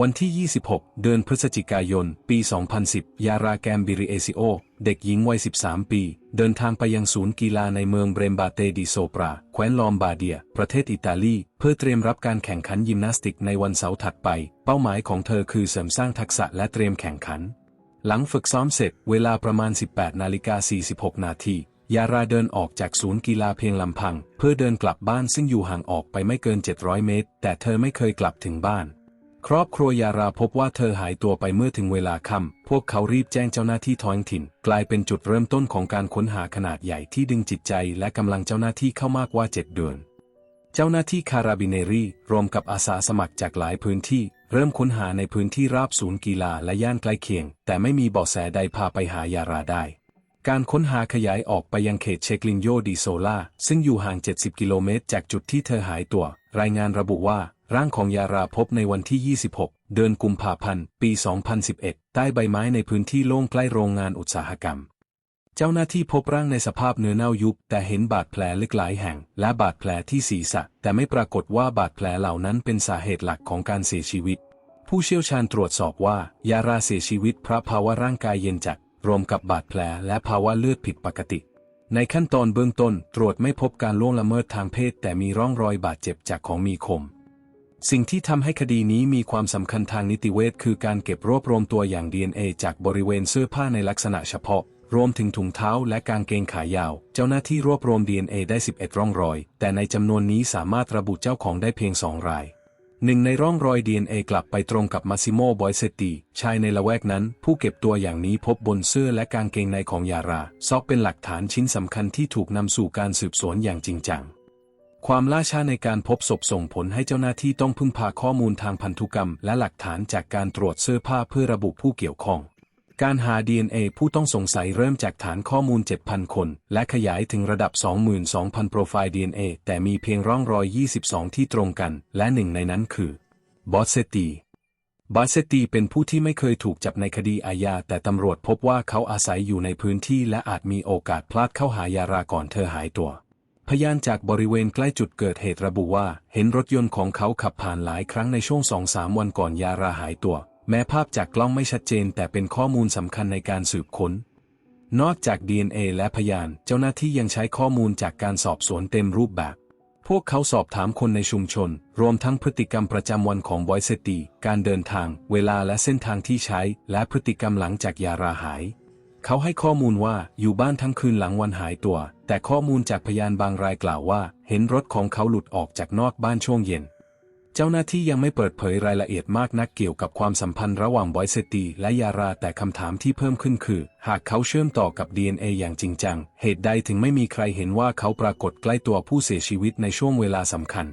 วันที่ 26 เดือนพฤศจิกายน ปี 2010 ยาราแกมบิริเอซิโอ เด็กหญิงวัย 13 ปี เดินทางไปยังศูนย์กีฬาในเมืองเบรมบาเตดิโซปรา แคว้นลอมบาเดีย ประเทศอิตาลี เพื่อเตรียมรับการแข่งขันยิมนาสติกในวันเสาร์ถัดไป เป้าหมายของเธอคือเสริมสร้างทักษะและเตรียมแข่งขัน หลังฝึกซ้อมเสร็จ เวลาประมาณ 18 นาฬิกา 46 นาที ยาราเดินออกจากศูนย์กีฬาเพียงลำพัง เพื่อเดินกลับบ้านซึ่งอยู่ห่างออกไปไม่เกิน 700 เมตร แต่เธอไม่เคยกลับถึงบ้าน ครอบครัวยาราพบว่าเธอหายตัวไปเมื่อถึงเวลาค่ำ พวกเขารีบแจ้งเจ้าหน้าที่ท้องถิ่น กลายเป็นจุดเริ่มต้นของการค้นหาขนาดใหญ่ที่ดึงจิตใจและกำลังเจ้าหน้าที่เข้ามากว่า7เดือน เจ้าหน้าที่คาราบิเนรีรวมกับอาสาสมัครจากหลายพื้นที่ เริ่มค้นหาในพื้นที่ราบศูนย์กีฬาและย่านใกล้เคียง แต่ไม่มีเบาะแสใดพาไปหายาราได้ การค้นหาขยายออกไปยังเขตเชกลินโยดีโซลาซึ่งอยู่ห่าง 70 กิโลเมตรจากจุดที่เธอหายตัว รายงานระบุว่า ร่างของยาราพบในวันที่ 26 เดือนกุมภาพันธ์ ปี 2011 ใต้ใบไม้ในพื้นที่โล่งใกล้โรงงานอุตสาหกรรม เจ้าหน้าที่พบร่างในสภาพเนื้อเน่ายุบ แต่เห็นบาดแผลเลึกหลายแห่ง และบาดแผลที่ศีรษะ แต่ไม่ปรากฏว่าบาดแผลเหล่านั้นเป็นสาเหตุหลักของการเสียชีวิต ผู้เชี่ยวชาญตรวจสอบว่า ยาราเสียชีวิตเพราะภาวะร่างกายเย็นจัด รวมกับบาดแผลและภาวะเลือดผิดปกติในขั้นตอนเบื้องต้นตรวจไม่พบการล่วงละเมิดทางเพศ แต่มีร่องรอยบาดเจ็บจากของมีคม สิ่งที่ทำให้คดีนี้มีความสำคัญทางนิติเวชคือการเก็บรวบรวมตัวอย่าง DNA จากบริเวณเสื้อผ้าในลักษณะเฉพาะ รวมถึงถุงเท้าและกางเกงขายาว เจ้าหน้าที่รวบรวม DNA ได้ 11 ร่องรอย แต่ในจำนวนนี้สามารถระบุเจ้าของได้เพียงสองรายหนึ่งในร่องรอย DNA กลับไปตรงกับมาซิโมบอยเซตีชายในละแวกนั้น ผู้เก็บตัวอย่างนี้พบบนเสื้อและกางเกงในของยาราซอกเป็นหลักฐานชิ้นสำคัญที่ถูกนำสู่การสืบสวนอย่างจริงจัง ความล่าช้าในการพบศพส่งผลให้เจ้าหน้าที่ต้องพึ่งพาข้อมูลทางพันธุกรรม และหลักฐานจากการตรวจเสื้อผ้าเพื่อระบุผู้เกี่ยวข้อง การหา DNA ผู้ต้องสงสัยเริ่มจากฐานข้อมูล 7,000 คน และขยายถึงระดับ 22,000 โปรไฟล์ DNA แต่มีเพียงร่องรอย 22 ที่ตรงกัน และหนึ่งในนั้นคือบอสเซตีบาเซตีเป็นผู้ที่ไม่เคยถูกจับในคดีอาญาแต่ตำรวจพบว่าเขาอาศัยอยู่ในพื้นที่และอาจมีโอกาสพลาดเข้าหายาราก่อนเธอหายตัว พยานจากบริเวณใกล้จุดเกิดเหตุระบุว่า เห็นรถยนต์ของเขาขับผ่านหลายครั้งในช่วงสองสามวันก่อนยาราหายตัว แม้ภาพจากกล้องไม่ชัดเจน แต่เป็นข้อมูลสำคัญในการสืบค้น นอกจาก DNA และพยาน เจ้าหน้าที่ยังใช้ข้อมูลจากการสอบสวนเต็มรูปแบบ พวกเขาสอบถามคนในชุมชน รวมทั้งพฤติกรรมประจำวันของบอยเซตีการเดินทาง เวลาและเส้นทางที่ใช้ และพฤติกรรมหลังจากยาราหาย เขาให้ข้อมูลว่าอยู่บ้านทั้งคืนหลังวันหายตัว แต่ข้อมูลจากพยานบางรายกล่าวว่า เห็นรถของเขาหลุดออกจากนอกบ้านช่วงเย็น เจ้าหน้าที่ยังไม่เปิดเผยรายละเอียดมากนักเกี่ยวกับความสัมพันธ์ระหว่างบอยเซตีและยาราแต่คำถามที่เพิ่มขึ้นคือ หากเขาเชื่อมต่อกับ DNA อย่างจริงจัง เหตุใดถึงไม่มีใครเห็นว่าเขาปรากฏใกล้ตัวผู้เสียชีวิตในช่วงเวลาสำคัญ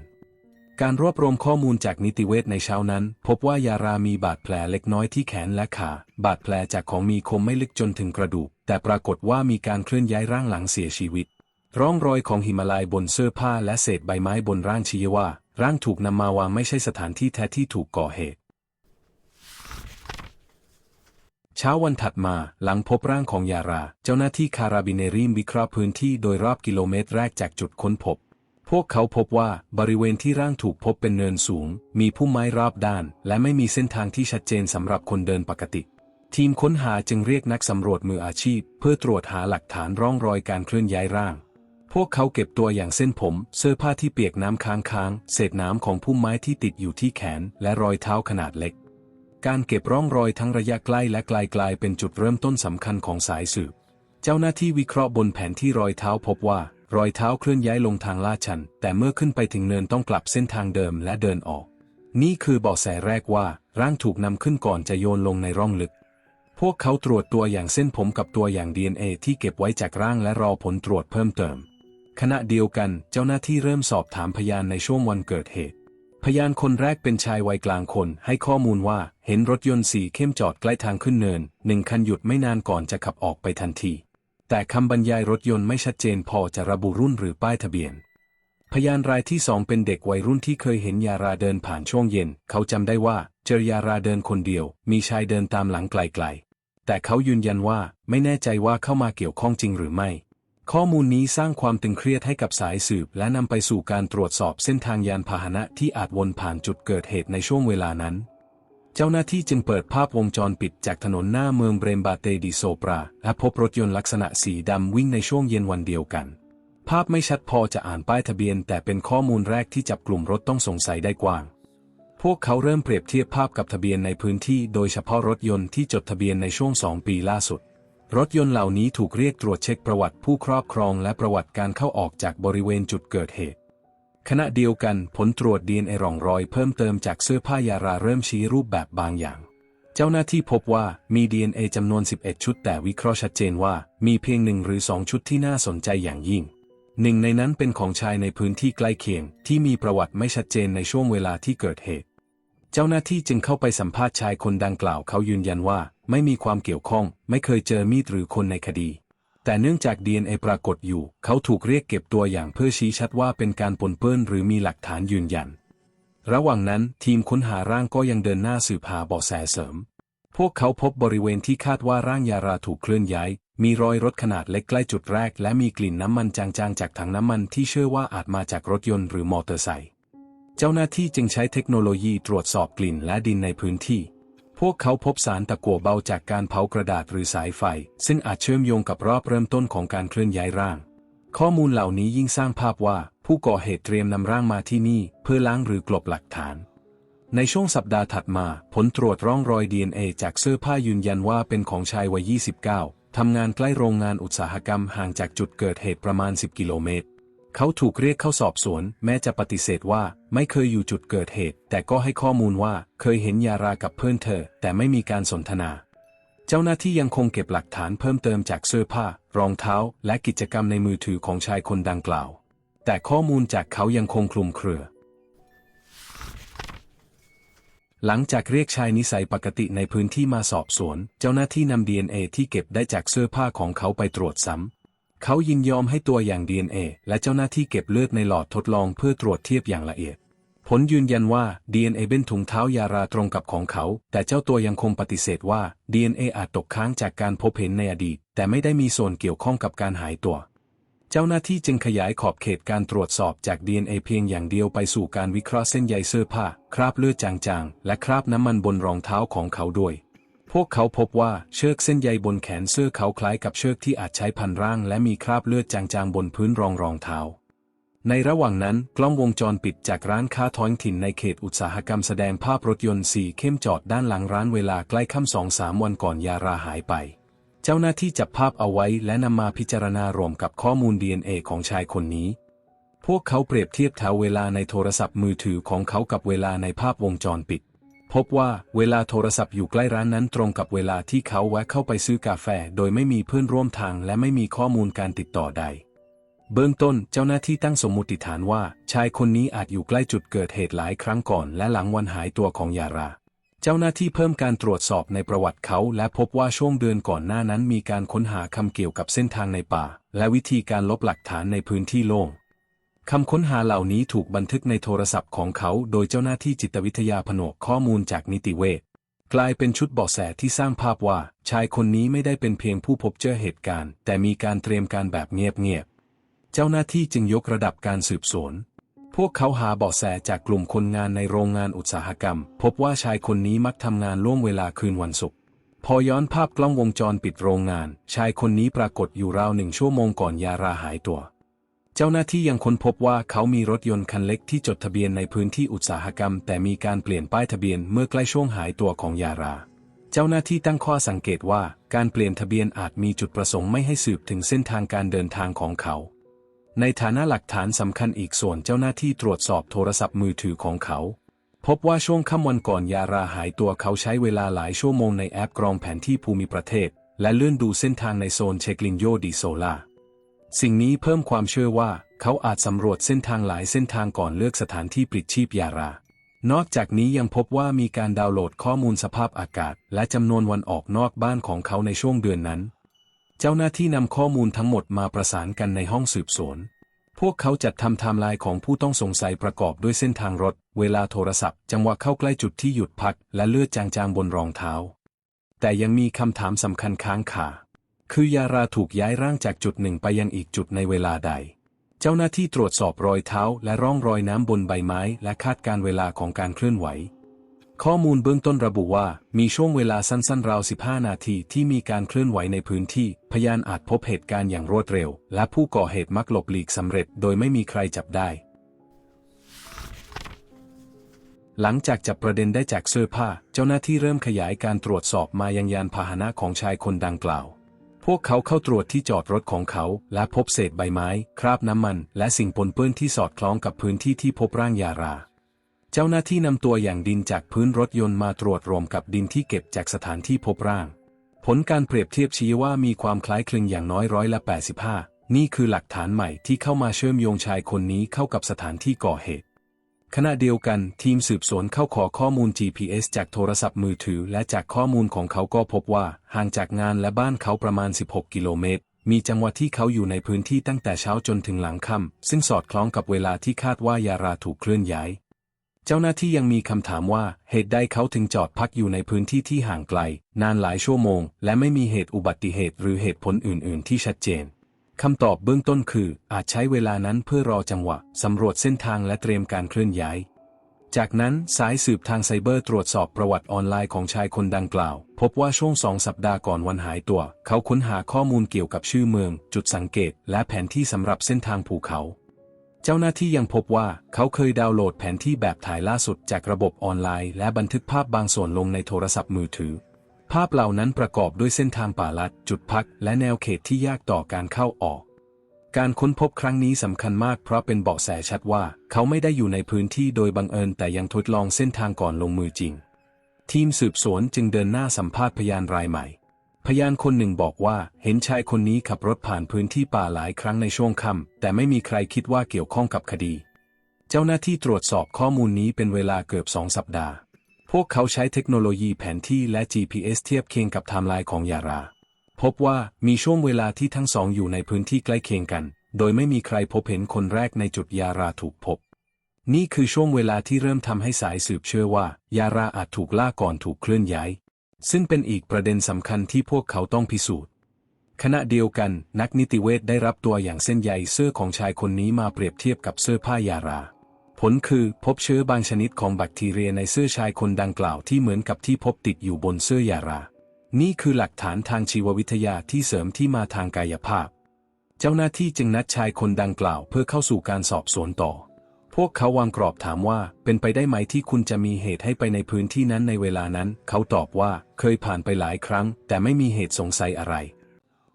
การรวบรวมข้อมูลจากนิติเวชในเช้านั้น พบว่ายารามีบาดแผลเล็กน้อยที่แขนและขา บาดแผลจากของมีคมไม่ลึกจนถึงกระดูก แต่ปรากฏว่ามีการเคลื่อนย้ายร่างหลังเสียชีวิต ร่องรอยของหิมาลายบนเสื้อผ้าและเศษใบไม้บนร่างชี้ว่า ร่างถูกนำมาวางไม่ใช่สถานที่แท้ที่ถูกก่อเหตุ เช้าวันถัดมาหลังพบร่างของยารา เจ้าหน้าที่คาราบิเนรีมวิเคราะห์พื้นที่โดยรอบกิโลเมตรแรกจากจุดค้นพบ วกเขาพบว่าบริเวณที่ร่างถูกพบเป็นเนินสูง มีพุ่มไม้รอบด้าน และไม่มีเส้นทางที่ชัดเจนสำหรับคนเดินปกติ ทีมค้นหาจึงเรียกนักสำรวจมืออาชีพ เพื่อตรวจหาหลักฐานร่องรอยการเคลื่อนย้ายร่าง พวกเขาเก็บตัวอย่างเส้นผม เสื้อผ้าที่เปียกน้ำค้างค้าง เศษน้ำของพุ่มไม้ที่ติดอยู่ที่แขน และรอยเท้าขนาดเล็ก การเก็บร่องรอยทั้งระยะใกล้และไกลกลายเป็นจุดเริ่มต้นสำคัญของสายสืบ เจ้าหน้าที่วิเคราะห์บนแผนที่รอยเท้าพบว่า รอยเท้าเคลื่อนย้ายลงทางลาดชัน แต่เมื่อขึ้นไปถึงเนินต้องกลับเส้นทางเดิมและเดินออก นี่คือเบาะแสแรกว่า ร่างถูกนำขึ้นก่อนจะโยนลงในร่องลึก พวกเขาตรวจตัวอย่างเส้นผมกับตัวอย่าง DNA ที่เก็บไว้จากร่างและรอผลตรวจเพิ่มเติม ขณะเดียวกันเจ้าหน้าที่เริ่มสอบถามพยานในช่วงวันเกิดเหตุ พยานคนแรกเป็นชายวัยกลางคน ให้ข้อมูลว่าเห็นรถยนต์สีเข้มจอดใกล้ทางขึ้นเนินหนึ่งคันหยุดไม่นานก่อนจะขับออกไปทันที แต่คำบรรยายรถยนต์ไม่ชัดเจนพอจะระบุรุ่นหรือป้ายทะเบียน พยานรายที่สองเป็นเด็กวัยรุ่นที่เคยเห็นยาราเดินผ่านช่วงเย็น เขาจำได้ว่าเจอยาราเดินคนเดียว มีชายเดินตามหลังไกลๆ แต่เขายืนยันว่าไม่แน่ใจว่าเข้ามาเกี่ยวข้องจริงหรือไม่ ข้อมูลนี้สร้างความตึงเครียดให้กับสายสืบ และนำไปสู่การตรวจสอบเส้นทางยานพาหนะที่อาจวนผ่านจุดเกิดเหตุในช่วงเวลานั้น เจ้าหน้าที่จึงเปิดภาพวงจรปิดจากถนนหน้าเมืองเบรมบาเตดิโซปรา และพบรถยนต์ลักษณะสีดำวิ่งในช่วงเย็นวันเดียวกัน ภาพไม่ชัดพอจะอ่านป้ายทะเบียน แต่เป็นข้อมูลแรกที่จับกลุ่มรถต้องสงสัยได้กว้าง พวกเขาเริ่มเปรียบเทียบภาพกับทะเบียนในพื้นที่ โดยเฉพาะรถยนต์ที่จดทะเบียนในช่วงสองปีล่าสุด รถยนต์เหล่านี้ถูกเรียกตรวจเช็คประวัติผู้ครอบครอง และประวัติการเข้าออกจากบริเวณจุดเกิดเหตุ ขณะเดียวกันผลตรวจดีเอ็นเอร่องรอยเพิ่มเติมจากเสื้อผ้ายาราเริ่มชี้รูปแบบบางอย่าง เจ้าหน้าที่พบว่ามี DNA จำนวน 11 ชุด แต่วิเคราะห์ชัดเจนว่ามีเพียงหนึ่งหรือสองชุดที่น่าสนใจอย่างยิ่ง หนึ่งในนั้นเป็นของชายในพื้นที่ใกล้เคียง ที่มีประวัติไม่ชัดเจนในช่วงเวลาที่เกิดเหตุ เจ้าหน้าที่จึงเข้าไปสัมภาษณ์ชายคนดังกล่าวเขายืนยันว่า ไม่มีความเกี่ยวข้อง ไม่เคยเจอมีดหรือคนในคดี แต่เนื่องจาก DNA ปรากฏอยู่ เขาถูกเรียกเก็บตัวอย่างเพื่อชี้ชัดว่าเป็นการปนเปื้อนหรือมีหลักฐานยืนยัน ระหว่างนั้นทีมค้นหาร่างก็ยังเดินหน้าสืบหาเบาะแสเสริม พวกเขาพบบริเวณที่คาดว่าร่างยาราถูกเคลื่อนย้าย มีรอยรถขนาดเล็กใกล้จุดแรก และมีกลิ่นน้ำมันจางๆจากถังน้ำมันที่เชื่อว่าอาจมาจากรถยนต์หรือมอเตอร์ไซค์ เจ้าหน้าที่จึงใช้เทคโนโลยีตรวจสอบกลิ่นและดินในพื้นที่ วกเขาพบสารตะกั่วเบาจากการเผากระดาษหรือสายไฟ ซึ่งอาจเชื่อมโยงกับรอบเริ่มต้นของการเคลื่อนย้ายร่าง ข้อมูลเหล่านี้ยิ่งสร้างภาพว่าผู้ก่อเหตุเตรียมนำร่างมาที่นี่ เพื่อล้างหรือกลบหลักฐาน ในช่วงสัปดาห์ถัดมา ผลตรวจร่องรอย DNA จากเสื้อผ้ายืนยันว่าเป็นของชายวัย 29 ทำงานใกล้โรงงานอุตสาหกรรมห่างจากจุดเกิดเหตุประมาณ 10 กิโลเมตร เขาถูกเรียกเข้าสอบสวน แม้จะปฏิเสธว่าไม่เคยอยู่จุดเกิดเหตุ แต่ก็ให้ข้อมูลว่าเคยเห็นยารากับเพื่อนเธอ แต่ไม่มีการสนทนา เจ้าหน้าที่ยังคงเก็บหลักฐานเพิ่มเติมจากเสื้อผ้า รองเท้า และกิจกรรมในมือถือของชายคนดังกล่าว แต่ข้อมูลจากเขายังคงคลุมเครือ หลังจากเรียกชายนิสัยปกติในพื้นที่มาสอบสวน เจ้าหน้าที่นำ DNA ที่เก็บได้จากเสื้อผ้าของเขาไปตรวจซ้ำ เขายินยอมให้ตัวอย่าง DNA และเจ้าหน้าที่เก็บเลือดในหลอดทดลองเพื่อตรวจเทียบอย่างละเอียด ผลยืนยันว่า DNA เป็นถุงเท้ายาราตรงกับของเขา แต่เจ้าตัวยังคงปฏิเสธว่า DNA อาจตกค้างจากการพบเห็นในอดีต แต่ไม่ได้มีส่วนเกี่ยวข้องกับการหายตัว เจ้าหน้าที่จึงขยายขอบเขตการตรวจสอบจาก DNA เพียงอย่างเดียวไปสู่การวิเคราะห์เส้นใยเสื้อผ้า คราบเลือดจางๆ และคราบน้ำมันบนรองเท้าของเขาด้วย พวกเขาพบว่าเชือกเส้นใยบนแขนเสื้อเขาคล้ายกับเชือกที่อาจใช้พันร่างและมีคราบเลือดจางๆบนพื้นรองรองเท้า ในระหว่างนั้นกล้องวงจรปิดจากร้านค้าท้องถิ่นในเขตอุตสาหกรรมแสดงภาพรถยนต์สีเข้มจอดด้านหลังร้านเวลาใกล้ค่ำสองสามวันก่อนยาราหายไป เจ้าหน้าที่จับภาพเอาไว้และนำมาพิจารณารวมกับข้อมูล DNA ของชายคนนี้ พวกเขาเปรียบเทียบเท้าเวลาในโทรศัพท์มือถือของเขากับเวลาในภาพวงจรปิด พบว่าเวลาโทรศัพท์อยู่ใกล้ร้านนั้นตรงกับเวลาที่เขาแวะเข้าไปซื้อกาแฟ โดยไม่มีเพื่อนร่วมทางและไม่มีข้อมูลการติดต่อใด เบื้องต้นเจ้าหน้าที่ตั้งสมมติฐานว่า ชายคนนี้อาจอยู่ใกล้จุดเกิดเหตุหลายครั้งก่อน และหลังวันหายตัวของยารา เจ้าหน้าที่เพิ่มการตรวจสอบในประวัติเขา และพบว่าช่วงเดือนก่อนหน้านั้นมีการค้นหาคำเกี่ยวกับเส้นทางในป่า และวิธีการลบหลักฐานในพื้นที่โล่ง คำค้นหาเหล่านี้ถูกบันทึกในโทรศัพท์ของเขาโดยเจ้าหน้าที่จิตวิทยาผนวกข้อมูลจากนิติเวชกลายเป็นชุดเบาะแสที่สร้างภาพว่า ชายคนนี้ไม่ได้เป็นเพียงผู้พบเจอเหตุการณ์ แต่มีการเตรียมการแบบเงียบๆ เจ้าหน้าที่จึงยกระดับการสืบสวน พวกเขาหาเบาะแสจากกลุ่มคนงานในโรงงานอุตสาหกรรม พบว่าชายคนนี้มักทำงานล่วงเวลาคืนวันศุกร์พอย้อนภาพกล้องวงจรปิดโรงงาน ชายคนนี้ปรากฏอยู่ราวหนึ่งชั่วโมงก่อนยาราหายตัว เจ้าหน้าที่ยังค้นพบว่าเขามีรถยนต์คันเล็กที่จดทะเบียนในพื้นที่อุตสาหกรรม แต่มีการเปลี่ยนป้ายทะเบียนเมื่อใกล้ช่วงหายตัวของยารา เจ้าหน้าที่ตั้งข้อสังเกตว่าการเปลี่ยนทะเบียนอาจมีจุดประสงค์ไม่ให้สืบถึงเส้นทางการเดินทางของเขา ในฐานะหลักฐานสำคัญอีกส่วนเจ้าหน้าที่ตรวจสอบโทรศัพท์มือถือของเขา พบว่าช่วงค่ำวันก่อนยาราหายตัวเขาใช้เวลาหลายชั่วโมงในแอปกรองแผนที่ภูมิประเทศ และเลื่อนดูเส้นทางในโซนเชกลินโยดีโซลา สิ่งนี้เพิ่มความเชื่อว่าเขาอาจสำรวจเส้นทางหลายเส้นทางก่อนเลือกสถานที่ปลิดชีพยารา นอกจากนี้ยังพบว่ามีการดาวน์โหลดข้อมูลสภาพอากาศ และจำนวนวันออกนอกบ้านของเขาในช่วงเดือนนั้น เจ้าหน้าที่นำข้อมูลทั้งหมดมาประสานกันในห้องสืบสวน พวกเขาจัดทำไทม์ไลน์ของผู้ต้องสงสัยประกอบด้วยเส้นทางรถ เวลาโทรศัพท์ จังหวะเข้าใกล้จุดที่หยุดพัก และเลือดจางๆบนรองเท้า แต่ยังมีคำถามสำคัญค้างคา คือยาราถูกย้ายร่างจากจุดหนึ่งไปยังอีกจุดในเวลาใด เจ้าหน้าที่ตรวจสอบรอยเท้าและร่องรอยน้ำบนใบไม้ และคาดการเวลาของการเคลื่อนไหว ข้อมูลเบื้องต้นระบุว่า มีช่วงเวลาสั้นๆ ราว 15 นาทีที่มีการเคลื่อนไหวในพื้นที่ พยานอาจพบเหตุการณ์อย่างรวดเร็ว และผู้ก่อเหตุมักหลบหลีกสำเร็จ โดยไม่มีใครจับได้หลังจากจับประเด็นได้จากเสื้อผ้า เจ้าหน้าที่เริ่มขยายการตรวจสอบมายังยานพาหนะของชายคนดังกล่าว พวกเขาเข้าตรวจที่จอดรถของเขา และพบเศษใบไม้ คราบน้ำมัน และสิ่งปนเปื้อนที่สอดคล้องกับพื้นที่ที่พบร่างยารา เจ้าหน้าที่นำตัวอย่างดินจากพื้นรถยนต์มาตรวจรวมกับดินที่เก็บจากสถานที่พบร่าง ผลการเปรียบเทียบชี้ว่ามีความคล้ายคลึงอย่างน้อยร้อยละ 85 นี่คือหลักฐานใหม่ที่เข้ามาเชื่อมโยงชายคนนี้เข้ากับสถานที่ก่อเหตุ ขณะเดียวกันทีมสืบสวนเข้าขอข้อมูล GPS จากโทรศัพท์มือถือ และจากข้อมูลของเขาก็พบว่า ห่างจากงานและบ้านเขาประมาณ 16 กิโลเมตร มีจังหวะที่เขาอยู่ในพื้นที่ตั้งแต่เช้าจนถึงหลังค่ำซึ่งสอดคล้องกับเวลาที่คาดว่ายาราถูกเคลื่อนย้าย เจ้าหน้าที่ยังมีคำถามว่าเหตุใดเขาถึงจอดพักอยู่ในพื้นที่ที่ห่างไกล นานหลายชั่วโมง และไม่มีเหตุอุบัติเหตุหรือเหตุผลอื่น ๆ ที่ชัดเจน คำตอบเบื้องต้นคือ อาจใช้เวลานั้นเพื่อรอจังหวะ สำรวจเส้นทางและเตรียมการเคลื่อนย้าย จากนั้นสายสืบทางไซเบอร์ตรวจสอบประวัติออนไลน์ของชายคนดังกล่าว พบว่าช่วงสองสัปดาห์ก่อนวันหายตัว เขาค้นหาข้อมูลเกี่ยวกับชื่อเมือง จุดสังเกต และแผนที่สำหรับเส้นทางภูเขา เจ้าหน้าที่ยังพบว่าเขาเคยดาวน์โหลดแผนที่แบบถ่ายล่าสุดจากระบบออนไลน์ และบันทึกภาพบางส่วนลงในโทรศัพท์มือถือ ภาพเหล่านั้นประกอบด้วยเส้นทางป่าลัด จุดพัก และแนวเขตที่ยากต่อการเข้าออก การค้นพบครั้งนี้สำคัญมากเพราะเป็นเบาะแสชัดว่า เขาไม่ได้อยู่ในพื้นที่โดยบังเอิญแต่ยังทดลองเส้นทางก่อนลงมือจริง ทีมสืบสวนจึงเดินหน้าสัมภาษณ์พยานรายใหม่ พยานคนหนึ่งบอกว่าเห็นชายคนนี้ขับรถผ่านพื้นที่ป่าหลายครั้งในช่วงค่ำแต่ไม่มีใครคิดว่าเกี่ยวข้องกับคดี เจ้าหน้าที่ตรวจสอบข้อมูลนี้เป็นเวลาเกือบสองสัปดาห์ พวกเขาใช้เทคโนโลยีแผนที่และ GPS เทียบเคียงกับไทม์ไลน์ของยารา พบว่ามีช่วงเวลาที่ทั้งสองอยู่ในพื้นที่ใกล้เคียงกัน โดยไม่มีใครพบเห็นคนแรกในจุดยาราถูกพบ นี่คือช่วงเวลาที่เริ่มทำให้สายสืบเชื่อว่า ยาราอาจถูกล่าก่อนถูกเคลื่อนย้าย ซึ่งเป็นอีกประเด็นสำคัญที่พวกเขาต้องพิสูจน์ขณะเดียวกันนักนิติเวชได้รับตัวอย่างเส้นใยเสื้อของชายคนนี้มาเปรียบเทียบกับเสื้อผ้ายารา ผลคือพบเชื้อบางชนิดของแบคทีเรียในเสื้อชายคนดังกล่าวที่เหมือนกับที่พบติดอยู่บนเสื้อยารา นี่คือหลักฐานทางชีววิทยาที่เสริมที่มาทางกายภาพ เจ้าหน้าที่จึงนัดชายคนดังกล่าวเพื่อเข้าสู่การสอบสวนต่อ พวกเขาวางกรอบถามว่าเป็นไปได้ไหมที่คุณจะมีเหตุให้ไปในพื้นที่นั้นในเวลานั้น เขาตอบว่าเคยผ่านไปหลายครั้ง แต่ไม่มีเหตุสงสัยอะไร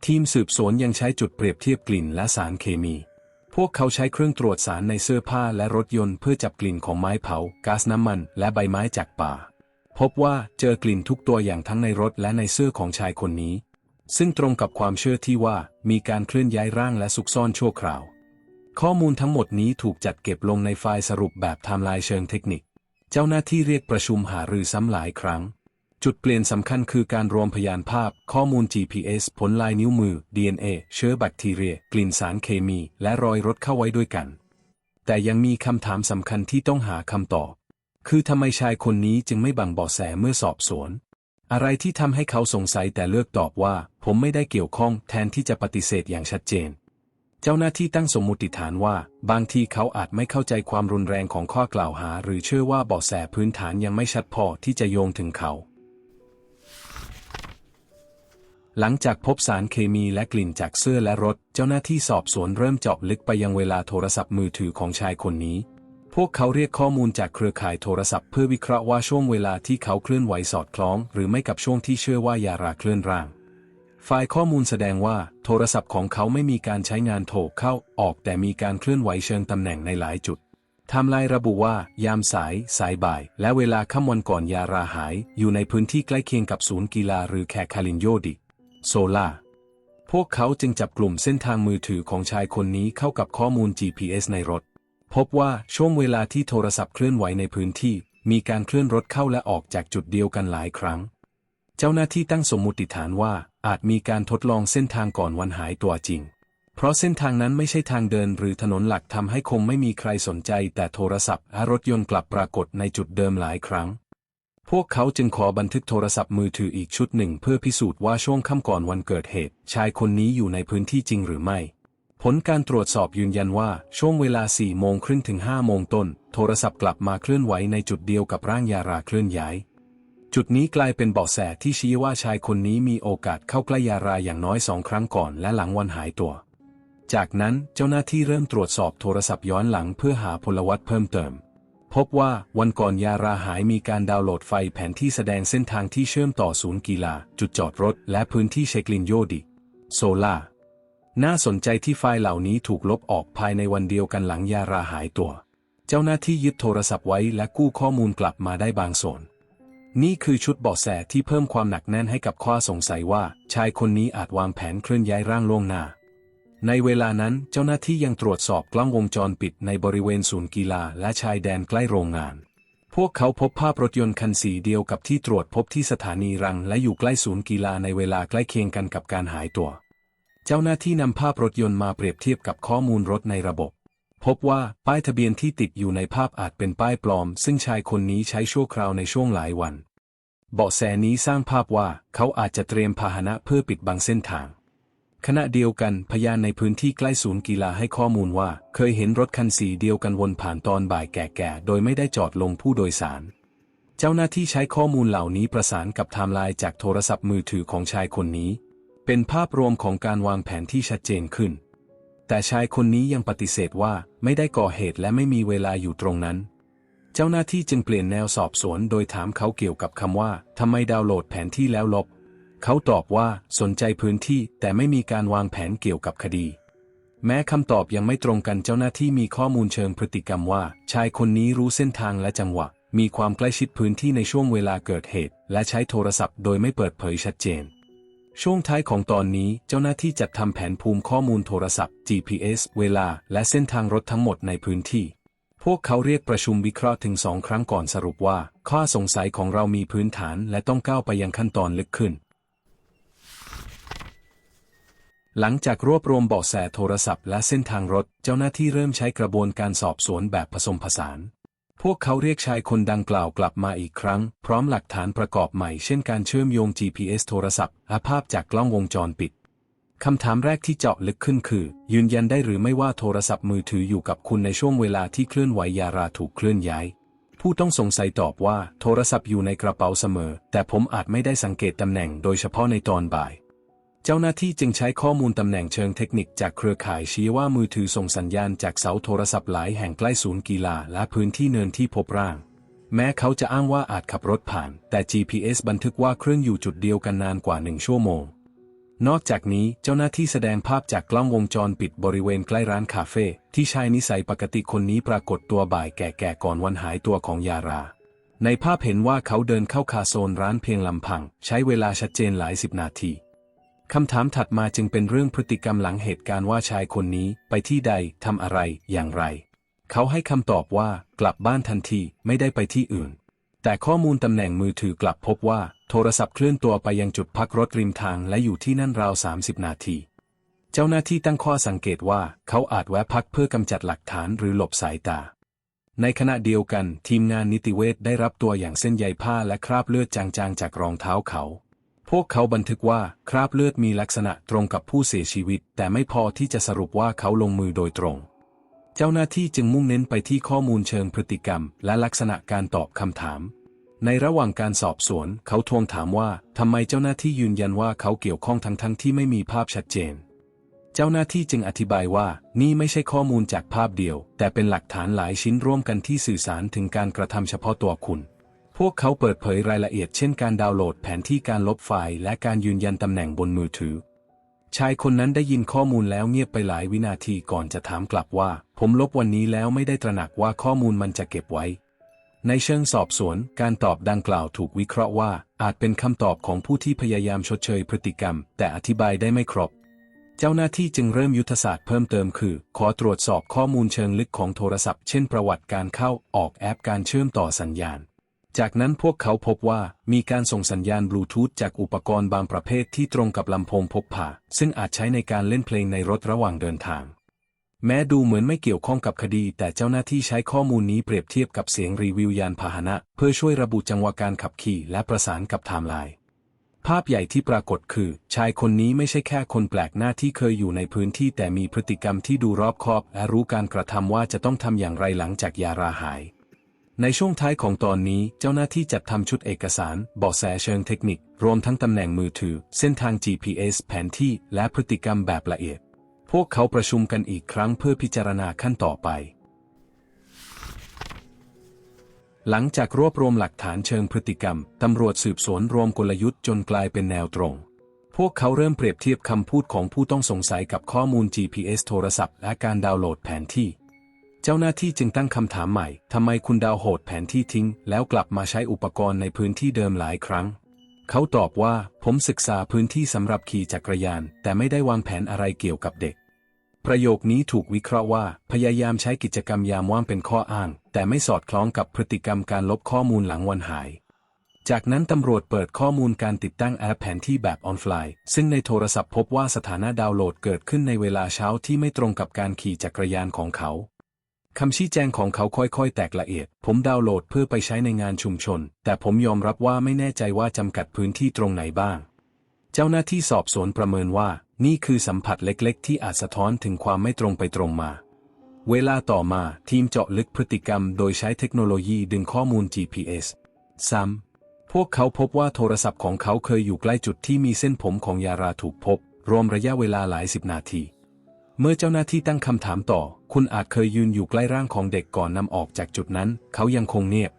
ทีมสืบสวนยังใช้จุดเปรียบเทียบกลิ่นและสารเคมี พวกเขาใช้เครื่องตรวจสารในเสื้อผ้าและรถยนต์เพื่อจับกลิ่นของไม้เผาก๊าซน้ำมันและใบไม้จากป่า พบว่าเจอกลิ่นทุกตัวอย่างทั้งในรถและในเสื้อของชายคนนี้ ซึ่งตรงกับความเชื่อที่ว่ามีการเคลื่อนย้ายร่างและซุกซ่อนชั่วคราว ข้อมูลทั้งหมดนี้ถูกจัดเก็บลงในไฟล์สรุปแบบไทม์ไลน์เชิงเทคนิค เจ้าหน้าที่เรียกประชุมหารือซ้ำหลายครั้ง จุดเปลี่ยนสำคัญคือการรวมพยานภาพ ข้อมูล GPS ผลลายนิ้วมือ DNA เชื้อแบคทีเรีย กลิ่นสารเคมี และรอยรถเข้าไว้ด้วยกัน แต่ยังมีคำถามสำคัญที่ต้องหาคำตอบ คือทำไมชายคนนี้จึงไม่บังบาะแสเมื่อสอบสวน อะไรที่ทำให้เขาสงสัยแต่เลือกตอบว่า ผมไม่ได้เกี่ยวข้องแทนที่จะปฏิเสธอย่างชัดเจน เจ้าหน้าที่ตั้งสมมติฐานว่า บางทีเขาอาจไม่เข้าใจความรุนแรงของข้อกล่าวหา หรือเชื่อว่าบาะแสพื้นฐานยังไม่ชัดพอที่จะโยงถึงเขา หลังจากพบสารเคมีและกลิ่นจากเสื้อและรถ เจ้าหน้าที่สอบสวนเริ่มเจาะลึกไปยังเวลาโทรศัพท์มือถือของชายคนนี้ พวกเขาเรียกข้อมูลจากเครือข่ายโทรศัพท์เพื่อวิเคราะห์ว่าช่วงเวลาที่เขาเคลื่อนไหวสอดคล้อง หรือไม่กับช่วงที่เชื่อว่ายาราเคลื่อนร่าง ไฟล์ข้อมูลแสดงว่าโทรศัพท์ของเขาไม่มีการใช้งานโทรเข้าออก แต่มีการเคลื่อนไหวเชิงตำแหน่งในหลายจุดไทม์ไลน์ระบุว่า ยามสาย สายบ่าย และเวลาค่ำวันก่อนยาราหาย อยู่ในพื้นที่ใกล้เคียงกับศูนย์กีฬาหรือแคคาลินโยดิ โซล่าพวกเขาจึงจับกลุ่มเส้นทางมือถือของชายคนนี้เข้ากับข้อมูล GPS ในรถ พบว่าช่วงเวลาที่โทรศัพท์เคลื่อนไหวในพื้นที่ มีการเคลื่อนรถเข้าและออกจากจุดเดียวกันหลายครั้ง เจ้าหน้าที่ตั้งสมมุติฐานว่าอาจมีการทดลองเส้นทางก่อนวันหายตัวจริง เพราะเส้นทางนั้นไม่ใช่ทางเดินหรือถนนหลักทำให้คงไม่มีใครสนใจ แต่โทรศัพท์และรถยนต์กลับปรากฏในจุดเดิมหลายครั้ง พวกเขาจึงขอบันทึกโทรศัพท์มือถืออีกชุดหนึ่งเพื่อพิสูจน์ว่าช่วงค่ำก่อนวันเกิดเหตุ ชายคนนี้อยู่ในพื้นที่จริงหรือไม่ ผลการตรวจสอบยืนยันว่าช่วงเวลา4โมงครึ่งถึง5โมงต้น โทรศัพท์กลับมาเคลื่อนไหวในจุดเดียวกับร่างยาราเคลื่อนย้าย จุดนี้กลายเป็นเบาะแสที่ชี้ว่าชายคนนี้มีโอกาสเข้าใกล้ยาราอย่างน้อยสองครั้งก่อนและหลังวันหายตัว จากนั้นเจ้าหน้าที่เริ่มตรวจสอบโทรศัพท์ย้อนหลังเพื่อหาพลวัตเพิ่มเติม พบว่าวันก่อนยาราหายมีการดาวน์โหลดไฟล์แผนที่แสดงเส้นทางที่เชื่อมต่อศูนย์กีฬา จุดจอดรถ และพื้นที่เชคลินโยดิ โซล่า น่าสนใจที่ไฟล์เหล่านี้ถูกลบออกภายในวันเดียวกันหลังยาราหายตัว เจ้าหน้าที่ยึดโทรศัพท์ไว้และกู้ข้อมูลกลับมาได้บางส่วน นี่คือชุดเบาะแสที่เพิ่มความหนักแน่นให้กับข้อสงสัยว่า ชายคนนี้อาจวางแผนเคลื่อนย้ายร่างล่วงหน้า ในเวลานั้นเจ้าหน้าที่ยังตรวจสอบกล้องวงจรปิดในบริเวณศูนย์กีฬาและชายแดนใกล้โรงงาน พวกเขาพบภาพรถยนต์คันสีเดียวกับที่ตรวจพบที่สถานีรังและอยู่ใกล้ศูนย์กีฬาในเวลาใกล้เคียงกันกับการหายตัว เจ้าหน้าที่นำภาพรถยนต์มาเปรียบเทียบกับข้อมูลรถในระบบ พบว่าป้ายทะเบียนที่ติดอยู่ในภาพอาจเป็นป้ายปลอม ซึ่งชายคนนี้ใช้ชั่วคราวในช่วงหลายวัน เบาะแสนี้สร้างภาพว่าเขาอาจจะเตรียมพาหนะเพื่อปิดบังเส้นทาง ขณะเดียวกันพยานในพื้นที่ใกล้ศูนย์กีฬาให้ข้อมูลว่า เคยเห็นรถคันสีเดียวกันวนผ่านตอนบ่ายแก่ๆ โดยไม่ได้จอดลงผู้โดยสาร เจ้าหน้าที่ใช้ข้อมูลเหล่านี้ประสานกับไทม์ไลน์จากโทรศัพท์มือถือของชายคนนี้ เป็นภาพรวมของการวางแผนที่ชัดเจนขึ้น แต่ชายคนนี้ยังปฏิเสธว่าไม่ได้ก่อเหตุและไม่มีเวลาอยู่ตรงนั้น เจ้าหน้าที่จึงเปลี่ยนแนวสอบสวน โดยถามเขาเกี่ยวกับคำว่าทำไมดาวน์โหลดแผนที่แล้วลบ เขาตอบว่าสนใจพื้นที่แต่ไม่มีการวางแผนเกี่ยวกับคดี แม้คำตอบยังไม่ตรงกันเจ้าหน้าที่มีข้อมูลเชิงพฤติกรรมว่า ชายคนนี้รู้เส้นทางและจังหวะ มีความใกล้ชิดพื้นที่ในช่วงเวลาเกิดเหตุ และใช้โทรศัพท์โดยไม่เปิดเผยชัดเจน ช่วงท้ายของตอนนี้เจ้าหน้าที่จัดทำแผนภูมิข้อมูลโทรศัพท์ GPS เวลา และเส้นทางรถทั้งหมดในพื้นที่พวกเขาเรียกประชุมวิเคราะห์ถึงสองครั้งก่อนสรุปว่า ข้อสงสัยของเรามีพื้นฐานและต้องก้าวไปยังขั้นตอนลึกขึ้น หลังจากรวบรวมเบาะแสโทรศัพท์และเส้นทางรถ เจ้าหน้าที่เริ่มใช้กระบวนการสอบสวนแบบผสมผสาน พวกเขาเรียกชายคนดังกล่าวกลับมาอีกครั้ง พร้อมหลักฐานประกอบใหม่เช่นการเชื่อมโยง GPS โทรศัพท์และภาพจากกล้องวงจรปิดคำถามแรกที่เจาะลึกขึ้นคือ ยืนยันได้หรือไม่ว่าโทรศัพท์มือถืออยู่กับคุณในช่วงเวลาที่เคลื่อนไหวยาราถูกเคลื่อนย้าย ผู้ต้องสงสัยตอบว่า โทรศัพท์อยู่ในกระเป๋าเสมอ แต่ผมอาจไม่ได้สังเกตตำแหน่งโดยเฉพาะในตอนบ่าย เจ้าหน้าที่จึงใช้ข้อมูลตำแหน่งเชิงเทคนิคจากเครือข่ายชี้ว่ามือถือส่งสัญญาณจากเสาโทรศัพท์หลายแห่งใกล้ศูนย์กีฬาและพื้นที่เนินที่พบร่าง แม้เขาจะอ้างว่าอาจขับรถผ่าน แต่ GPS บันทึกว่าเครื่องอยู่จุดเดียวกันนานกว่าหนึ่งชั่วโมง นอกจากนี้เจ้าหน้าที่แสดงภาพจากกล้องวงจรปิดบริเวณใกล้ร้านคาเฟ่ที่ชายนิสัยปกติคนนี้ปรากฏตัวบ่ายแก่ๆก่อนวันหายตัวของยาราในภาพเห็นว่าเขาเดินเข้าคาโซนร้านเพียงลำพัง ใช้เวลาชัดเจนหลายสิบนาที คำถามถัดมาจึงเป็นเรื่องพฤติกรรมหลังเหตุการณ์ว่าชายคนนี้ไปที่ใดทำอะไรอย่างไร เขาให้คำตอบว่ากลับบ้านทันทีไม่ได้ไปที่อื่น แต่ข้อมูลตำแหน่งมือถือกลับพบว่าโทรศัพท์เคลื่อนตัวไปยังจุดพักรถริมทางและอยู่ที่นั่นราว 30 นาที เจ้าหน้าที่ตั้งข้อสังเกตว่าเขาอาจแวะพักเพื่อกำจัดหลักฐานหรือหลบสายตา ในขณะเดียวกันทีมงานนิติเวชได้รับตัวอย่างเส้นใยผ้าและคราบเลือดจางๆจากรองเท้าเขา พวกเขาบันทึกว่าคราบเลือดมีลักษณะตรงกับผู้เสียชีวิต แต่ไม่พอที่จะสรุปว่าเขาลงมือโดยตรง เจ้าหน้าที่จึงมุ่งเน้นไปที่ข้อมูลเชิงพฤติกรรม และลักษณะการตอบคำถาม ในระหว่างการสอบสวน เขาทวงถามว่าทำไมเจ้าหน้าที่ยืนยันว่าเขาเกี่ยวข้องทั้งทั้งๆที่ไม่มีภาพชัดเจน เจ้าหน้าที่จึงอธิบายว่า นี่ไม่ใช่ข้อมูลจากภาพเดียว แต่เป็นหลักฐานหลายชิ้นร่วมกันที่สื่อสารถึงการกระทำเฉพาะตัวคุณ พวกเขาเปิดเผยรายละเอียดเช่นการดาวน์โหลดแผนที่การลบไฟล์และการยืนยันตำแหน่งบนมือถือ ชายคนนั้นได้ยินข้อมูลแล้วเงียบไปหลายวินาทีก่อนจะถามกลับว่า ผมลบวันนี้แล้วไม่ได้ตระหนักว่าข้อมูลมันจะเก็บไว้ ในเชิงสอบสวน การตอบดังกล่าวถูกวิเคราะห์ว่า อาจเป็นคำตอบของผู้ที่พยายามชดเชยพฤติกรรม แต่อธิบายได้ไม่ครบเจ้าหน้าที่จึงเริ่มยุทธศาสตร์เพิ่มเติมคือ ขอตรวจสอบข้อมูลเชิงลึกของโทรศัพท์ เช่นประวัติการเข้าออกแอปการเชื่อมต่อสัญญาณ จากนั้นพวกเขาพบว่ามีการส่งสัญญาณบลูทูธจากอุปกรณ์บางประเภทที่ตรงกับลำโพงพกพา ซึ่งอาจใช้ในการเล่นเพลงในรถระหว่างเดินทาง แม้ดูเหมือนไม่เกี่ยวข้องกับคดี แต่เจ้าหน้าที่ใช้ข้อมูลนี้เปรียบเทียบกับเสียงรีวิวยานพาหนะ เพื่อช่วยระบุจังหวะการขับขี่และประสานกับไทม์ไลน์ภาพใหญ่ที่ปรากฏคือ ชายคนนี้ไม่ใช่แค่คนแปลกหน้าที่เคยอยู่ในพื้นที่แต่มีพฤติกรรมที่ดูรอบคอบ และรู้การกระทำว่าจะต้องทำอย่างไรหลังจากยาราหาย ในช่วงท้ายของตอนนี้เจ้าหน้าที่จัดทำชุดเอกสารเบาะแสเชิงเทคนิค รวมทั้งตำแหน่งมือถือ เส้นทาง GPS แผนที่และพฤติกรรมแบบละเอียด พวกเขาประชุมกันอีกครั้งเพื่อพิจารณาขั้นต่อไป หลังจากรวบรวมหลักฐานเชิงพฤติกรรม ตำรวจสืบสวนรวมกลยุทธ์จนกลายเป็นแนวตรง พวกเขาเริ่มเปรียบเทียบคำพูดของผู้ต้องสงสัยกับข้อมูล GPS โทรศัพท์ และการดาวน์โหลดแผนที่ จ้าหน้าที่จึงตั้งคำถามใหม่ ทำไมคุณดาวโหดแผนที่ทิ้ง แล้วกลับมาใช้อุปกรณ์ในพื้นที่เดิมหลายครั้ง เขาตอบว่า ผมศึกษาพื้นที่สำหรับขี่จักรยาน แต่ไม่ได้วางแผนอะไรเกี่ยวกับเด็ก ประโยคนี้ถูกวิเคราะห์ว่า พยายามใช้กิจกรรมยามว่างเป็นข้ออ้าง แต่ไม่สอดคล้องกับพฤติกรรมการลบข้อมูลหลังวันหาย จากนั้นตำรวจเปิดข้อมูลการติดตั้งแอปแผนที่แบบออนไลน์ ซึ่งในโทรศัพท์พบว่าสถานะดาวน์โหลดเกิดขึ้นในเวลาเช้าที่ไม่ตรงกับการขี่จักรยานของเขา คำชี้แจงของเขาค่อยๆ แตกละเอียด ผมดาวน์โหลดเพื่อไปใช้ในงานชุมชน แต่ผมยอมรับว่าไม่แน่ใจว่าจำกัดพื้นที่ตรงไหนบ้าง เจ้าหน้าที่สอบสวนประเมินว่า นี่คือสัมผัสเล็กๆ ที่อาจสะท้อนถึงความไม่ตรงไปตรงมา เวลาต่อมาทีมเจาะลึกพฤติกรรม โดยใช้เทคโนโลยีดึงข้อมูล GPS ซ้ำ พวกเขาพบว่าโทรศัพท์ของเขาเคยอยู่ใกล้จุดที่มีเส้นผมของยาราถูกพบ รวมระยะเวลาหลายสิบนาที เมื่อเจ้าหน้าที่ตั้งคำถามต่อ คุณอาจเคยยืนอยู่ใกล้ร่างของเด็กก่อนนำออกจากจุดนั้น เขายังคงเงียบ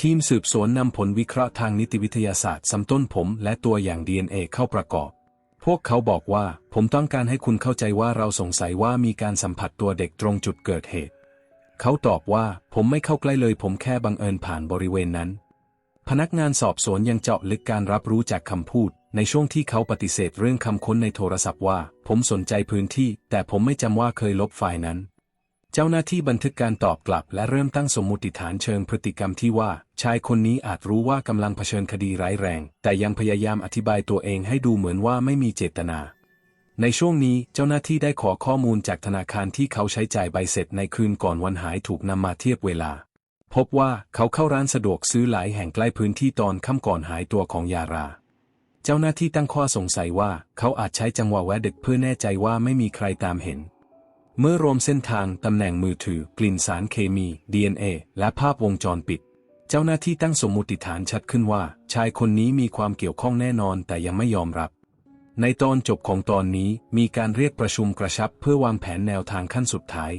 ทีมสืบสวนนำผลวิเคราะห์ทางนิติวิทยาศาสตร์สำต้นผมและตัวอย่าง DNA เข้าประกอบ พวกเขาบอกว่า ผมต้องการให้คุณเข้าใจว่าเราสงสัยว่ามีการสัมผัสตัวเด็กตรงจุดเกิดเหตุ เขาตอบว่า ผมไม่เข้าใกล้เลย ผมแค่บังเอิญผ่านบริเวณนั้น พนักงานสอบสวนยังเจาะลึกการรับรู้จากคำพูด ในช่วงที่เขาปฏิเสธเรื่องคำค้นในโทรศัพท์ว่า ผมสนใจพื้นที่ แต่ผมไม่จำว่าเคยลบไฟล์นั้น เจ้าหน้าที่บันทึกการตอบกลับ และเริ่มตั้งสมมติฐานเชิงพฤติกรรมที่ว่า ชายคนนี้อาจรู้ว่ากำลังเผชิญคดีร้ายแรง แต่ยังพยายามอธิบายตัวเองให้ดูเหมือนว่าไม่มีเจตนาในช่วงนี้เจ้าหน้าที่ได้ขอข้อมูลจากธนาคารที่เขาใช้จ่ายใบเสร็จในคืนก่อนวันหายถูกนำมาเทียบเวลา พบว่าเขาเข้าร้านสะดวกซื้อหลายแห่งใกล้พื้นที่ตอนค่ำก่อนหายตัวของยารา เจ้าหน้าที่ตั้งข้อสงสัยว่าเขาอาจใช้จังหวะแวะดึกเพื่อแน่ใจว่าไม่มีใครตามเห็น เมื่อรวมเส้นทาง ตำแหน่งมือถือ กลิ่นสารเคมี DNA และภาพวงจรปิด เจ้าหน้าที่ตั้งสมมุติฐานชัดขึ้นว่า ชายคนนี้มีความเกี่ยวข้องแน่นอนแต่ยังไม่ยอมรับ ในตอนจบของตอนนี้มีการเรียกประชุมกระชับ เพื่อวางแผนแนวทางขั้นสุดท้าย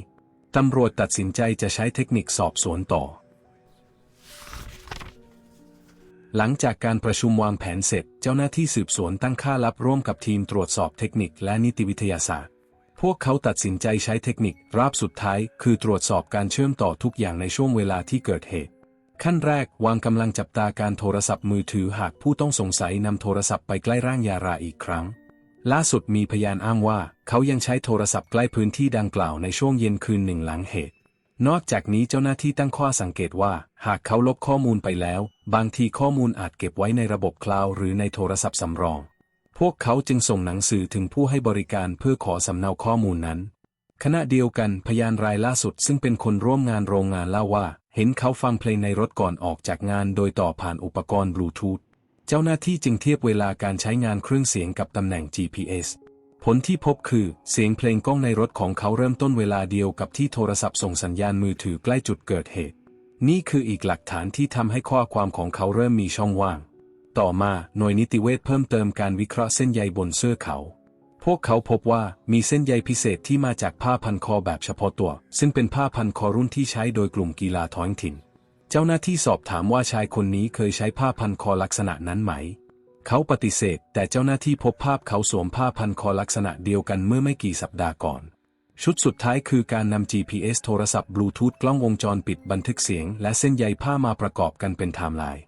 ตำรวจตัดสินใจจะใช้เทคนิคสอบสวนต่อ หลังจากการประชุมวางแผนเสร็จ เจ้าหน้าที่สืบสวนตั้งค่าลับร่วมกับทีมตรวจสอบเทคนิคและนิติวิทยาศาสตร์ พวกเขาตัดสินใจใช้เทคนิคราบสุดท้ายคือตรวจสอบการเชื่อมต่อทุกอย่างในช่วงเวลาที่เกิดเหตุ ขั้นแรกวางกำลังจับตาการโทรศัพท์มือถือหากผู้ต้องสงสัยนำโทรศัพท์ไปใกล้ร่างยาราอีกครั้ง ล่าสุดมีพยานอ้างว่า เขายังใช้โทรศัพท์ใกล้พื้นที่ดังกล่าวในช่วงเย็นคืนหนึ่งหลังเหตุ นอกจากนี้เจ้าหน้าที่ตั้งข้อสังเกตว่า หากเขาลบข้อมูลไปแล้ว บางทีข้อมูลอาจเก็บไว้ในระบบคลาวด์หรือในโทรศัพท์สำรอง พวกเขาจึงส่งหนังสือถึงผู้ให้บริการเพื่อขอสำเนาข้อมูลนั้น ขณะเดียวกันพยานรายล่าสุดซึ่งเป็นคนร่วมงานโรงงานเล่าว่า เห็นเขาฟังเพลงในรถก่อนออกจากงานโดยต่อผ่านอุปกรณ์บลูทูธเจ้าหน้าที่จึงเทียบเวลาการใช้งานเครื่องเสียงกับตำแหน่ง GPS ผลที่พบคือ เสียงเพลงก้องในรถของเขาเริ่มต้นเวลาเดียวกับที่โทรศัพท์ส่งสัญญาณมือถือใกล้จุดเกิดเหตุ นี่คืออีกหลักฐานที่ทำให้ข้อความของเขาเริ่มมีช่องว่าง ต่อมาหน่วยนิติเวชเพิ่มเติมการวิเคราะห์เส้นใยบนเสื้อเขา พวกเขาพบว่ามีเส้นใยพิเศษที่มาจากผ้าพันคอแบบเฉพาะตัว ซึ่งเป็นผ้าพันคอรุ่นที่ใช้โดยกลุ่มกีฬาท้องถิ่น เจ้าหน้าที่สอบถามว่าชายคนนี้เคยใช้ผ้าพันคอลักษณะนั้นไหม เขาปฏิเสธ แต่เจ้าหน้าที่พบภาพเขาสวมผ้าพันคอลักษณะเดียวกันเมื่อไม่กี่สัปดาห์ก่อน ชุดสุดท้ายคือการนำ GPS โทรศัพท์บลูทูธกล้องวงจรปิดบันทึกเสียง และเส้นใยผ้ามาประกอบกันเป็นไทม์ไลน์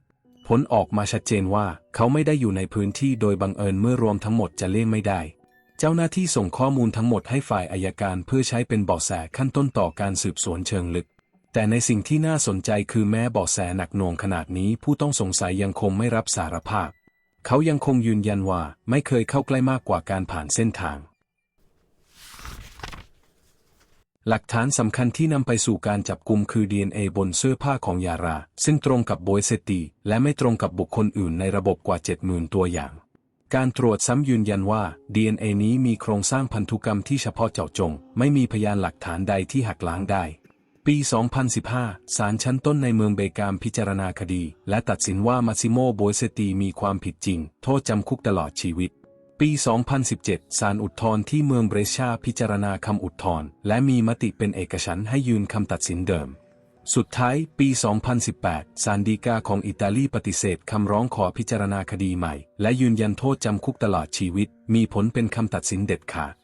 ผลออกมาชัดเจนว่าเขาไม่ได้อยู่ในพื้นที่โดยบังเอิญเมื่อรวมทั้งหมดจะเลี่ยงไม่ได้ เจ้าหน้าที่ส่งข้อมูลทั้งหมดให้ฝ่ายอายการเพื่อใช้เป็นเบาะแสขั้นต้นต่อการสืบสวนเชิงลึก แต่ในสิ่งที่น่าสนใจคือแม้เบาะแสหนักหน่วงขนาดนี้ผู้ต้องสงสัยยังคงไม่รับสารภาพ เขายังคงยืนยันว่าไม่เคยเข้าใกล้มากกว่าการผ่านเส้นทาง หลักฐานสำคัญที่นำไปสู่การจับกลุ่มคือ DNA บนเสื้อผ้าของยารา ซึ่งตรงกับโบยเซตีและไม่ตรงกับบุคคลอื่นในระบบกว่า 70,000 ตัวอย่าง การตรวจซ้ำยืนยันว่า DNA นี้มีโครงสร้างพันธุกรรมที่เฉพาะเจาะจง ไม่มีพยานหลักฐานใดที่หักล้างได้ ปี 2015 ศาลชั้นต้นในเมืองเบกามพิจารณาคดี และตัดสินว่ามาซิโมโบเซตีมีความผิดจริง โทษจำคุกตลอดชีวิต ปี 2017 ศาลอุทธรณ์ที่เมืองเบรชาพิจารณาคำอุทธรณ์และมีมติเป็นเอกฉันท์ให้ยืนคำตัดสินเดิมสุดท้าย ปี 2018 ศาลฎีกาของอิตาลีปฏิเสธคำร้องขอพิจารณาคดีใหม่ และยืนยันโทษจำคุกตลอดชีวิต มีผลเป็นคำตัดสินเด็ดขาด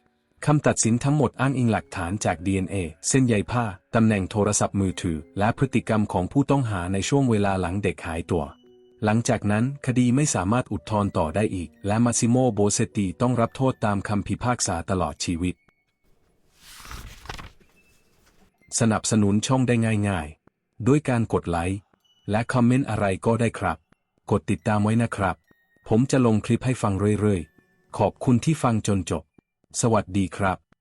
คำตัดสินทั้งหมดอ้างอิงหลักฐานจาก DNA เส้นใยผ้า ตำแหน่งโทรศัพท์มือถือ และพฤติกรรมของผู้ต้องหาในช่วงเวลาหลังเด็กหายตัว หลังจากนั้นคดีไม่สามารถอุทธรณ์ต่อได้อีก และมาซิโมโบเซตีต้องรับโทษตามคำพิพากษาตลอดชีวิต สนับสนุนช่องได้ง่ายๆ ด้วยการกดไลค์และคอมเมนต์อะไรก็ได้ครับ กดติดตามไว้นะครับ ผมจะลงคลิปให้ฟังเรื่อยๆ ขอบคุณที่ฟังจนจบ สวัสดีครับ